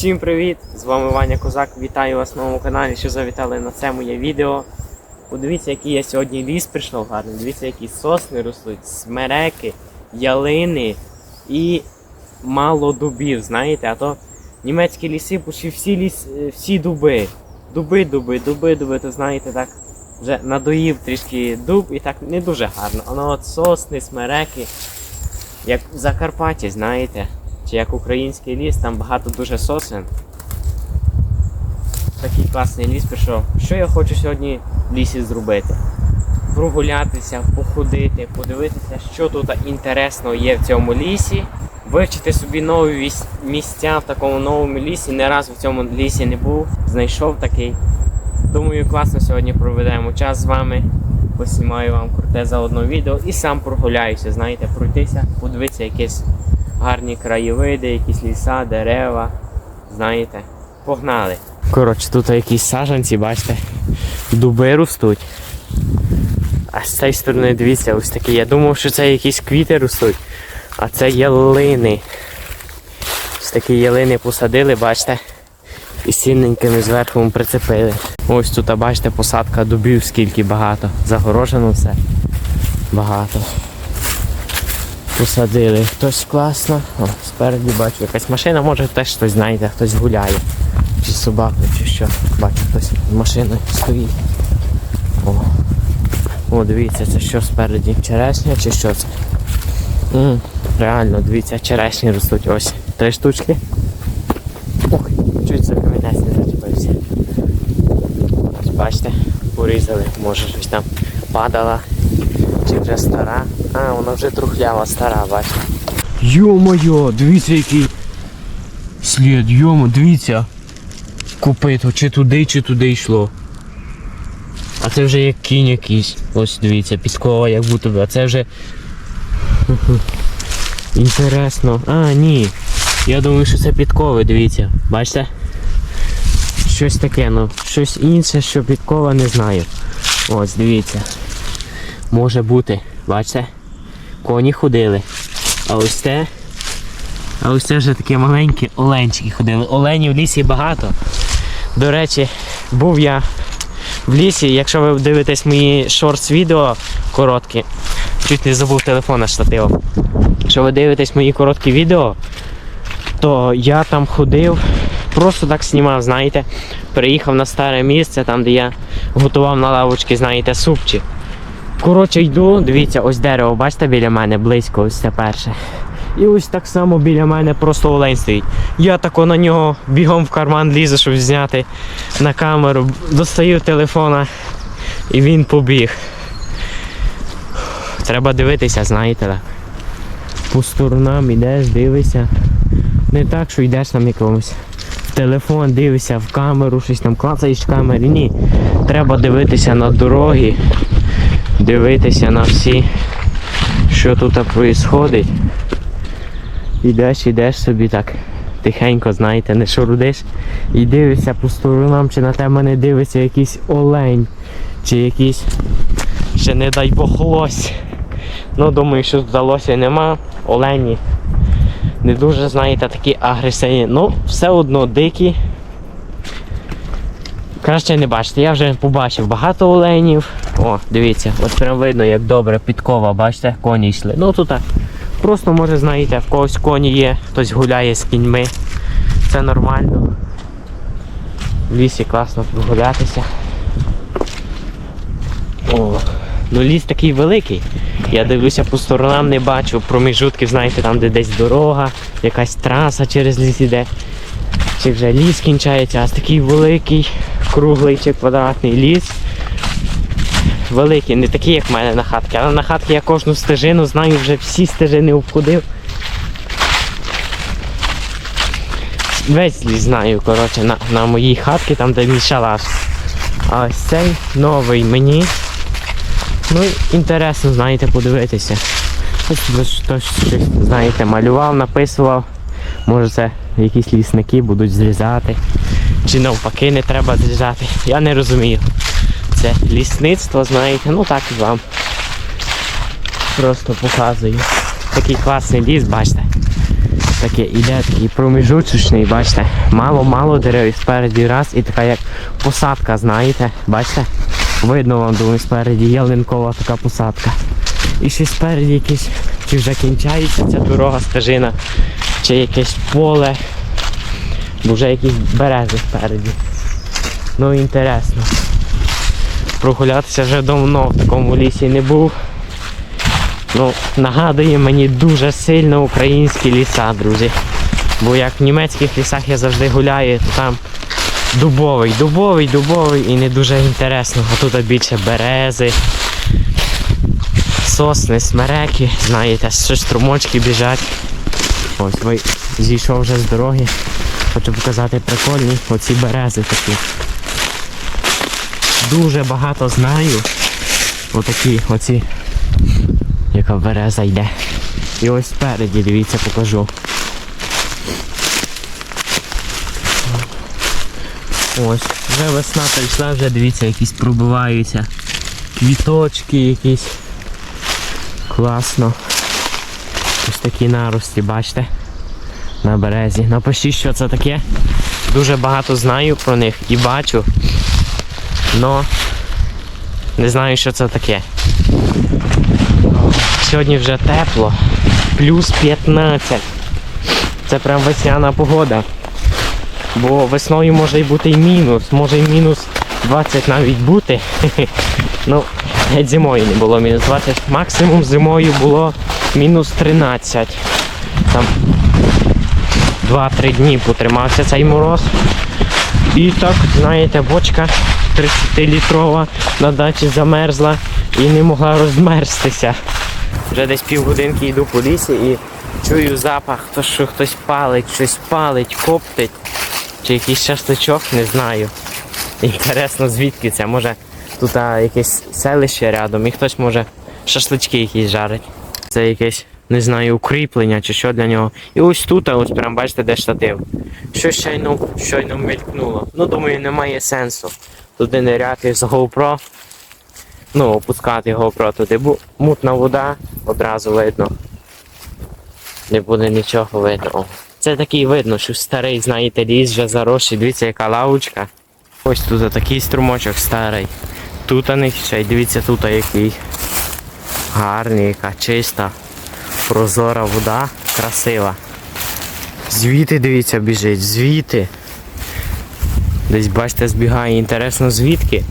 Всім привіт! З вами Ваня Козак. Вітаю вас на моєму каналі, що завітали на це моє відео. Подивіться, який я сьогодні ліс прийшов гарний. Дивіться, які сосни ростуть, смереки, ялини і мало дубів, знаєте, а то німецькі ліси почти всі ліс, е, всі дуби. Дуби, дуби, дуби, дуби, то знаєте, так вже надоїв трішки дуб і так не дуже гарно. А ну от сосни, смереки, як в Закарпатті, знаєте чи як український ліс, там багато дуже сосен. Такий класний ліс пішов. Що я хочу сьогодні в лісі зробити? Прогулятися, походити, подивитися, що тут інтересного є в цьому лісі, вивчити собі нові місця в такому новому лісі. Не раз в цьому лісі не був, знайшов такий. Думаю, класно сьогодні проведемо час з вами. Поснімаю вам круте заодно відео і сам прогуляюся, знаєте, пройтися, подивитися якесь гарні краєвиди, якісь ліса, дерева. Знаєте, погнали. Коротше, тут якісь саджанці, бачите, дуби ростуть. А з цієї сторони, дивіться, ось такі. Я думав, що це якісь квіти ростуть, а це ялини. Ось такі ялини посадили, бачите, і сильненькими зверху прицепили. Ось тут, бачите, посадка дубів, скільки багато. Загорожено все. Багато посадили. Хтось класно. О, спереді бачу якась машина, може теж хтось знаєте, хтось гуляє. Чи собака, чи що. Бачу, хтось машиною стоїть. О. О, дивіться, це що спереді? Черешня чи що це? м реально, дивіться, черешні ростуть. Ось. Три штучки. Ох, чуть за камінець не зачепився. Бачите, порізали, може щось там падала. Чи вже стара? А, вона вже трухлява, стара, бачите. Йо-моє, дивіться який слід, йомо, дивіться. Купито, чи туди, чи туди йшло. А це вже як кінь якийсь. Ось дивіться, підкова як будто би. А це вже. Інтересно. А, ні. Я думаю, що це підкови, дивіться. Бачите? Щось таке, ну, щось інше, що підкова, не знаю. Ось, дивіться. Може бути, бачите? Коні ходили. А ось це. А ось це вже такі маленькі оленчики ходили. Оленів в лісі багато. До речі, був я в лісі, якщо ви дивитесь мої шортс відео короткі, чуть не забув телефон аж штативом. Якщо ви дивитесь мої короткі відео, то я там ходив, просто так знімав, знаєте, приїхав на старе місце, там де я готував на лавочці, знаєте, супчик. Коротше, йду, дивіться, ось дерево, бачите біля мене близько, ось це перше. І ось так само біля мене просто олень стоїть. Я тако на нього бігом в карман лізу, щоб зняти на камеру, достаю телефона і він побіг. Треба дивитися, знаєте. По сторонам йдеш, дивишся. Не так, що йдеш там якомусь телефон, дивишся в камеру, щось там клацаєш в камері. Ні. Треба дивитися на дороги, дивитися на всі, що тут відбувається. Ідеш, ідеш собі так тихенько, знаєте, не шурудиш. І дивишся по сторонам, чи на тебе не дивиться якийсь олень, чи якийсь, ще не дай Бог лось. Ну, думаю, що вдалося нема. Олені не дуже, знаєте, такі агресивні. Ну, все одно дикі. Краще не бачите, я вже побачив багато оленів. О, дивіться, от прям видно, як добре підкова, бачите, коні йшли. Ну тут. Просто може, знаєте, в когось коні є, хтось гуляє з кіньми. Це нормально. В лісі класно прогулятися. О, ну ліс такий великий. Я дивлюся по сторонам, не бачу проміжутків, знаєте, там, де десь дорога, якась траса через ліс іде. Чи вже ліс кінчається, а такий великий, круглий чи квадратний ліс. Великий, не такий, як в мене на хатці, але на хатці я кожну стежину знаю, вже всі стежини обходив. Весь ліс знаю, коротше, на, на моїй хатці, там де мій шалаш. А ось цей новий мені. Ну, інтересно, знаєте, подивитися. Ось щось, знаєте, малював, написував. Може це якісь лісники будуть зрізати. Чи навпаки не треба зрізати. Я не розумію. Це лісництво, знаєте, ну так і вам. Просто показую. Такий класний ліс, бачите. таке іде такий проміжуточний, бачите, мало-мало дерев і спереді раз і така як посадка, знаєте, бачите? Видно вам, думаю, спереді ялинкова така посадка. І ще спереді якийсь, чи вже кінчається ця дорога, стежина, чи якесь поле, бо вже якісь берези спереді. Ну інтересно. Прогулятися вже давно в такому лісі не був. Ну, нагадує мені дуже сильно українські ліса, друзі. Бо як в німецьких лісах я завжди гуляю, то там дубовий, дубовий, дубовий і не дуже інтересно. А тут більше берези, сосни, смереки, знаєте, щось струмочки біжать. Ось ви зійшов вже з дороги. Хочу показати прикольні оці берези такі. Дуже багато знаю. Отакі оці яка береза йде. І ось спереді, дивіться, покажу. Ось, вже весна прийшла, вже дивіться, якісь пробиваються. Квіточки якісь. Класно. Ось такі нарості, бачите? На березі. Напишіть, що це таке. Дуже багато знаю про них і бачу. Но не знаю, що це таке. Сьогодні вже тепло. Плюс 15. Це прям весняна погода. Бо весною може й бути і мінус, може й мінус 20 навіть бути. Ну, геть зимою не було мінус 20. Максимум зимою було мінус 13. Там 2-3 дні потримався цей мороз. І так, знаєте, бочка 30-літрова на дачі замерзла і не могла розмерзтися. Вже десь півгодинки йду по лісі і чую запах, то що хтось палить, щось палить, коптить. Чи якийсь шашличок, не знаю. Інтересно, звідки це? Може тут а, якесь селище рядом і хтось може шашлички якісь жарить. Це якесь, не знаю, укріплення чи що для нього. І ось тут, ось прям бачите, де штатив. Що щойно, щойно мелькнуло. Ну, думаю, немає сенсу. Туди ниряти з GoPro. Ну, опускати GoPro туди. Бо мутна вода, одразу видно. Не буде нічого видно. Це такий видно, що старий, знаєте, ліс вже заросший. Дивіться, яка лавочка. Ось тут такий струмочок старий. Тут у них ще й дивіться, тут який гарний, яка чиста, прозора вода, красива. Звідти, дивіться, біжить, звідти. Десь бачите, збігає інтересно звідки.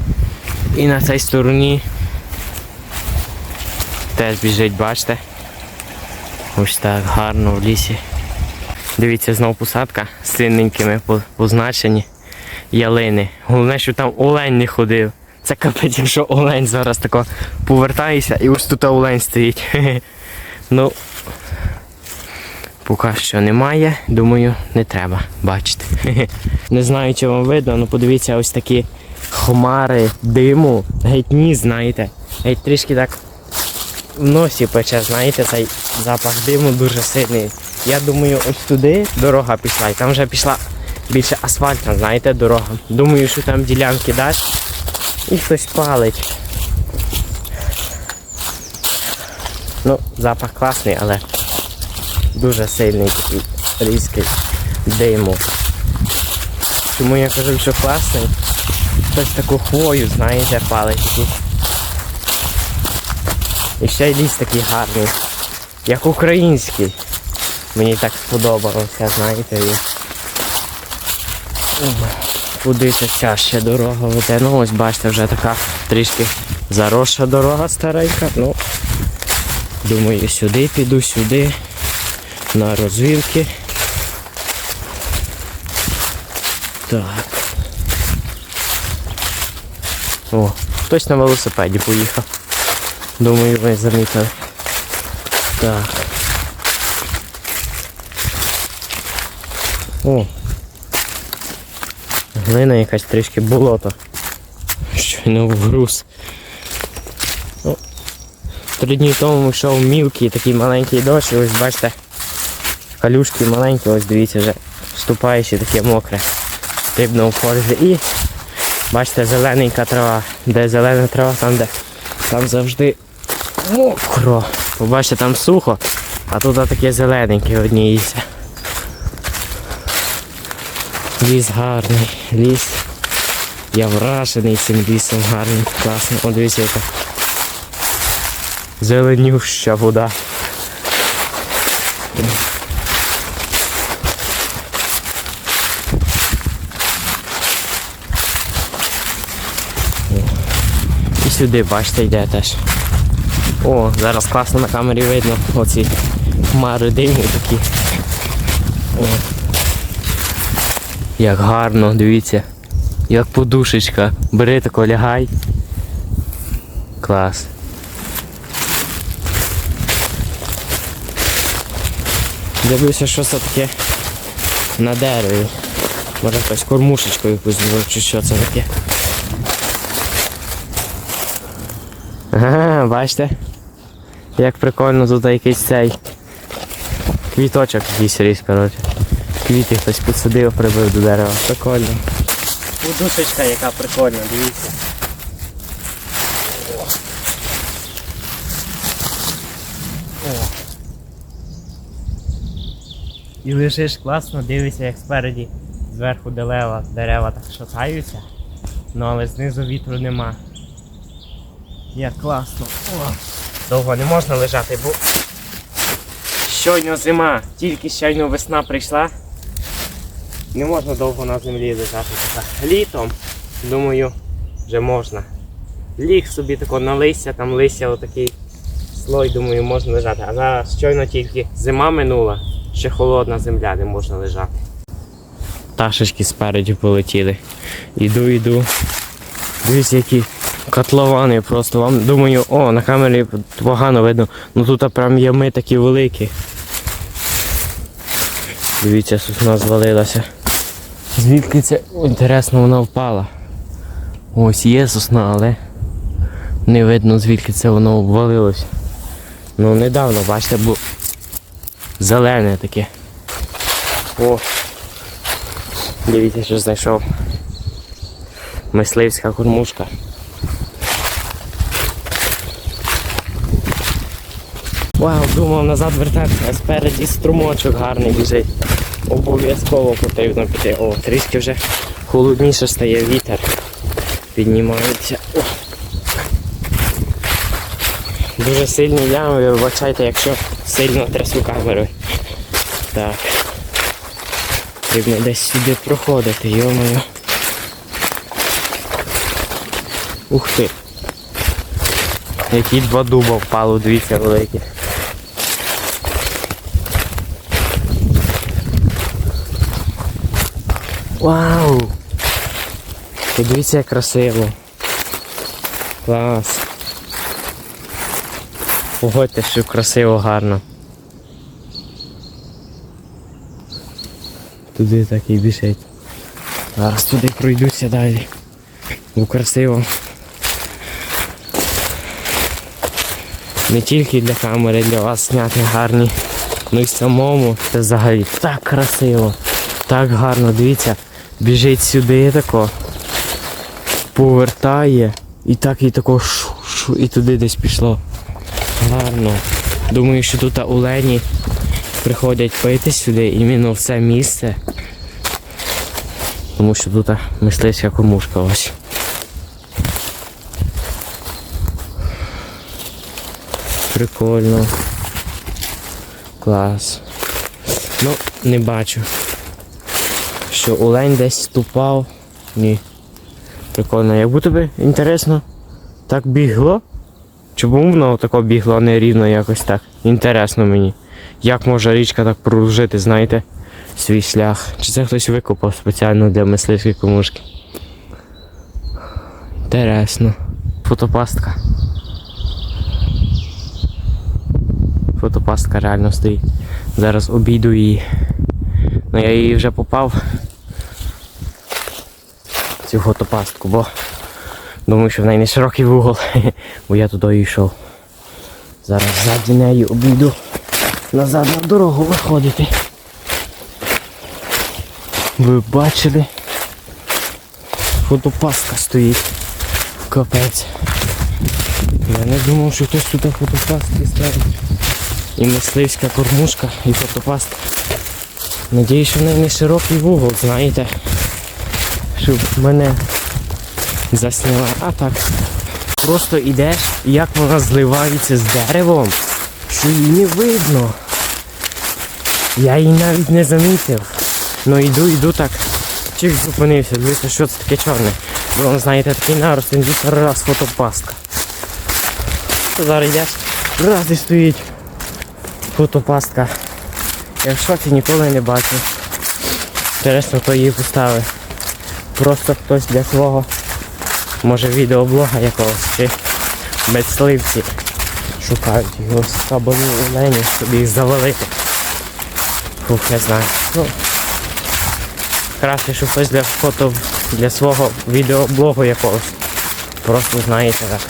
І на цій стороні теж біжить, бачите? Ось так гарно в лісі. Дивіться, знов посадка з синенькими позначені ялини. Головне, що там олень не ходив. Це капець, якщо олень зараз тако повертається і ось тут олень стоїть. Ну, поки що немає, думаю, не треба бачити. Не знаю, чи вам видно, але подивіться, ось такі хмари диму, геть ніс, знаєте. Геть трішки так в носі пече, знаєте, цей запах диму дуже сильний. Я думаю, ось туди дорога пішла, і там вже пішла більше асфальтна, знаєте, дорога. Думаю, що там ділянки дасть і хтось палить. Ну, запах класний, але дуже сильний різкий диму. Тому я кажу, що класний. Хтось таку хвою, знаєте, палить якусь. І ще й ліс такий гарний. Як український. Мені так сподобалося, знаєте. І... Куди це ця ще дорога веде? Ну ось бачите, вже така трішки заросша дорога старенька. Ну, думаю, сюди піду, сюди. На розвілки. Так. О, хтось на велосипеді поїхав. Думаю, ви замітили. Так. О. Глина якась трішки болото. Щойно в груз. Три дні тому йшов мілкий такий маленький дощ, і ось бачите, калюшки маленькі, ось дивіться вже вступаючи таке мокре. Потрібно у форзі. І бачите, зелененька трава. Де зелена трава, там де там завжди мокро. Побачите, там сухо, А тут таке зелененьке одні. Ліс гарний, ліс. Я вражений цим лісом гарним, класно. О, дивіться, яка зеленюща вода. Сюди, бачите, йде теж. О, зараз класно на камері видно оці хмари диму такі. О. Як гарно, дивіться. Як подушечка. Бери тако, лягай. Клас. Дивлюся, що це таке на дереві. Може якась кормушечку якусь чи що це таке. Ага, бачите? Як прикольно тут якийсь цей квіточок якийсь ріс, коротше. Квіти хтось підсадив, прибив до дерева. Прикольно. Подушечка яка прикольна, дивіться. О. І лежиш класно, дивишся, як спереді зверху дерева, дерева так шатаються, ну але знизу вітру нема. Як класно. О. Довго не можна лежати, бо щойно зима, тільки щойно весна прийшла. Не можна довго на землі лежати. Літом, думаю, вже можна. Ліг собі тако на листя, там листя отакий слой, думаю, можна лежати. А зараз щойно тільки зима минула, ще холодна земля, не можна лежати. Пташечки спереді полетіли. Іду, іду. Дивіться, які котловани просто. Вам думаю, о, на камері погано видно. Ну тут прям ями такі великі. Дивіться, сосна звалилася. Звідки це інтересно вона впала? Ось є сосна, але не видно звідки це воно обвалилося. Ну недавно, бачите, бо зелене таке. О! Дивіться, що знайшов. Мисливська кормушка. Вау, думав назад вертатися, а спереді струмочок гарний біжить. Обов'язково потрібно піти. О, трішки вже холодніше стає вітер. Піднімається. О. Дуже сильні ями, вибачайте, якщо сильно трясу камерою. Так. Потрібно десь сюди проходити, йомою. Ух ти. Які два дуба впало, дивіться великі. Вау! Подивіться, як красиво. Клас. Погодьте, що красиво, гарно. Туди так і біжить. Зараз туди пройдуся далі. Бо красиво. Не тільки для камери, для вас зняти гарні, ну і самому це взагалі так красиво, так гарно, дивіться, біжить сюди тако, повертає і так і тако шу-шу, і туди десь пішло. Гарно. Думаю, що тут олені приходять пити сюди іменно в це місце. Тому що тут мисливська кормушка ось. Прикольно. Клас. Ну, не бачу. Що олень десь ступав. Ні. Прикольно. Як будто би інтересно, так бігло. Чому воно тако бігло, а не рівно якось так? Інтересно мені. Як може річка так прожити, знаєте, свій шлях? Чи це хтось викопав спеціально для мисливської комушки? Інтересно. Фотопастка. Фотопастка реально стоїть. Зараз обійду її. Ну я її вже попав. в Цю фотопастку, бо думаю, що в неї не широкий вугол, бо я туди йшов. Зараз ззаді неї обійду. Назад на дорогу виходити. Ви бачили? Фотопастка стоїть. Капець. Я не думав, що хтось тут фотопастки ставить. і мисливська кормушка, і фотопаста. Надіюсь, що в неї не широкий вугол, знаєте, щоб мене засняла. А так. Просто йдеш, як вона зливається з деревом, що її не видно. Я її навіть не замітив. Ну йду, йду так. Чих зупинився, дивіться, що це таке чорне. Бо знаєте, такий нарост, він вісім раз фотопастка. Зараз йдеш, раз і стоїть фотопастка. Я в шоці ніколи не бачив. Інтересно, хто її поставив. Просто хтось для свого, може відеоблога якогось чи мисливці шукають його скабану олені, собі їх завалити. Фух, не знаю. Ну, краще, щоб хтось для фото для свого відеоблогу якогось. Просто знаєте так.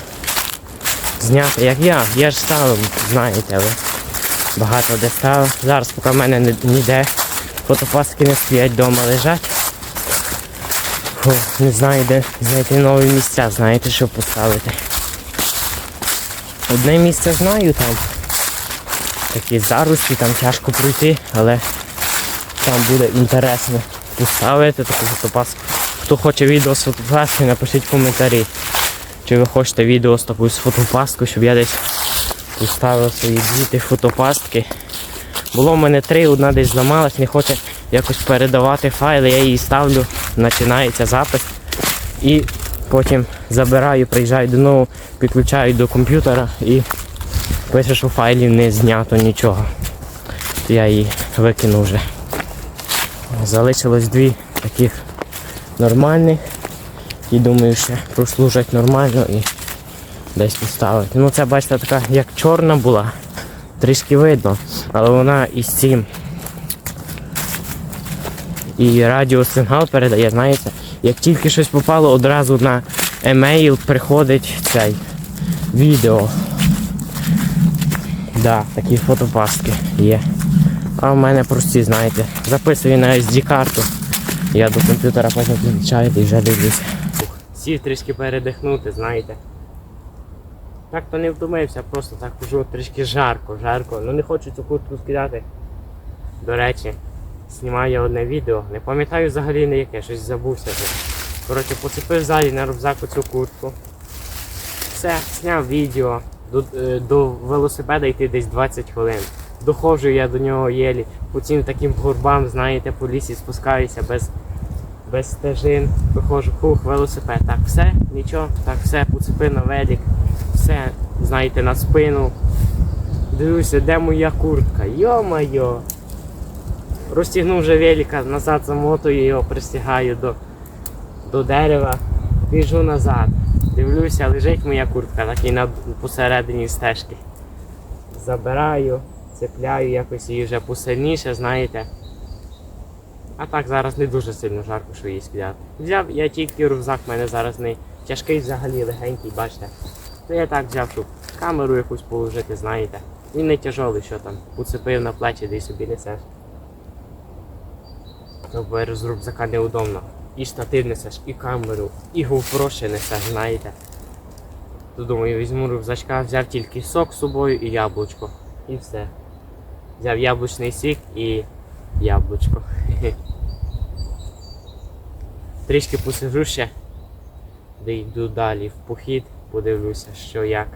Зняти, як я. Я ж ставив, знаєте ви. Багато де ставив. Зараз поки в мене ні- ніде фотопастки не стоять вдома лежать. Фу, не знаю, де знайти нові місця, знаєте, що поставити. Одне місце знаю там. Такі зарості, там тяжко пройти, але там буде інтересно поставити таку фотопаску. Хто хоче відео з фотопаски, напишіть в коментарі. Чи ви хочете відео з такою з фотопасткою, щоб я десь поставив свої діти фотопастки. Було в мене три, одна десь зламалась, не хоче якось передавати файли, я її ставлю, починається запис. І потім забираю, приїжджаю додому, підключаю до комп'ютера і пише, що файлів не знято нічого. Я її викину вже. Залишилось дві таких нормальних. І думаю, ще прослужать нормально і десь поставити. Ну це бачите така як чорна була, трішки видно, але вона із цим і радіосигнал передає, знаєте, як тільки щось попало, одразу на емейл приходить цей відео. Да, такі фотопастки є. А в мене прості, знаєте, записую на SD-карту. Я до комп'ютера потім підключаю і вже дивлюся. Сів трішки передихнути, знаєте. Так то не втомився, просто так хожу трішки жарко, жарко. Ну не хочу цю куртку скидати. До речі, знімаю одне відео. Не пам'ятаю взагалі не яке, щось забувся. Коротше, поцепив ззаді на рюкзаку цю куртку. Все, зняв відео. До, е, до велосипеда йти десь 20 хвилин. Доходжу я до нього єлі. По цим таким горбам, знаєте, по лісі спускаюся без, без стежин. Виходжу, хух, велосипед. Так, все, нічого, так, все, поцепив на велик, все, знаєте, на спину. Дивлюся, де моя куртка? Йо-майо! Розтягнув вже велика, назад замотую його, пристягаю до, до дерева, біжу назад. Дивлюся, лежить моя куртка, так і на посередині стежки. Забираю, цепляю якось її вже посильніше, знаєте. А так зараз не дуже сильно жарко, що її скидати. Взяв я тільки рюкзак, в мене зараз не тяжкий взагалі, легенький, бачите. То я так взяв, щоб камеру якусь положити, знаєте. Він не тяжолий, що там, уцепив на плечі, де собі несеш. То без рюкзака неудобно. І штатив несеш, і камеру, і GoPro ще несеш, знаєте. То думаю, візьму рюкзачка, взяв тільки сок з собою і яблучко. І все. Взяв яблучний сік і яблучко. Трішки посижу ще, де йду далі в похід, подивлюся, що як.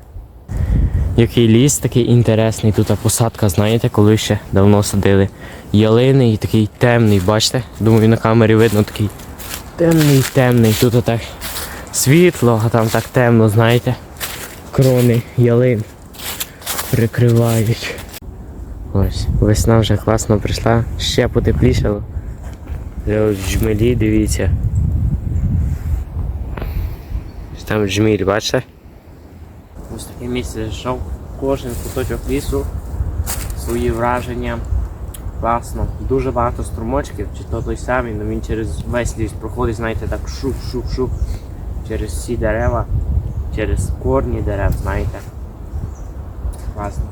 Який ліс такий інтересний, тут посадка, знаєте, коли ще давно садили. Ялини і такий темний, бачите? Думаю, на камері видно такий темний, темний. Тут отак світло, а там так темно, знаєте. Крони ялин прикривають. Ось, весна вже класно прийшла, ще потеплішало. Жмелі, дивіться. Ось Там жміль, бачите? Ось таке місце зайшов. Кожен куточок лісу, свої враження. Класно. Дуже багато струмочків, чи то той самий, але він через весь ліс проходить, знаєте, так шух-шух-шух. Через всі дерева, через корні дерев, знаєте. Класно.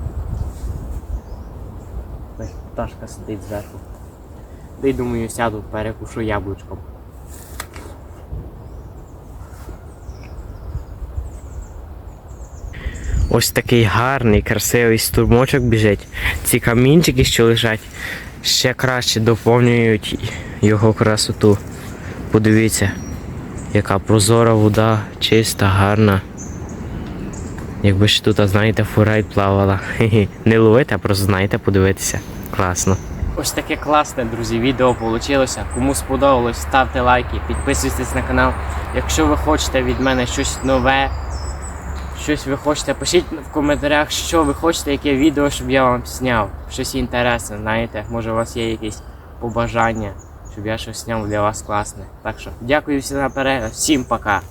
Пташка сидить зверху. Де й думаю, сяду, перекушу яблучком. Ось такий гарний, красивий стурмочок біжить. Ці камінчики, що лежать, ще краще доповнюють його красоту. Подивіться, яка прозора вода, чиста, гарна. Якби ж тут, знаєте, фурайт плавала. Не ловити, а просто знаєте, подивитися. Класно. Ось таке класне, друзі, відео вийшло. Кому сподобалось, ставте лайки, підписуйтесь на канал. Якщо ви хочете від мене щось нове, щось ви хочете, пишіть в коментарях, що ви хочете, яке відео, щоб я вам зняв. Щось інтересне, знаєте, може у вас є якісь побажання, щоб я щось зняв для вас класне. Так що дякую всім за перегляд, всім пока.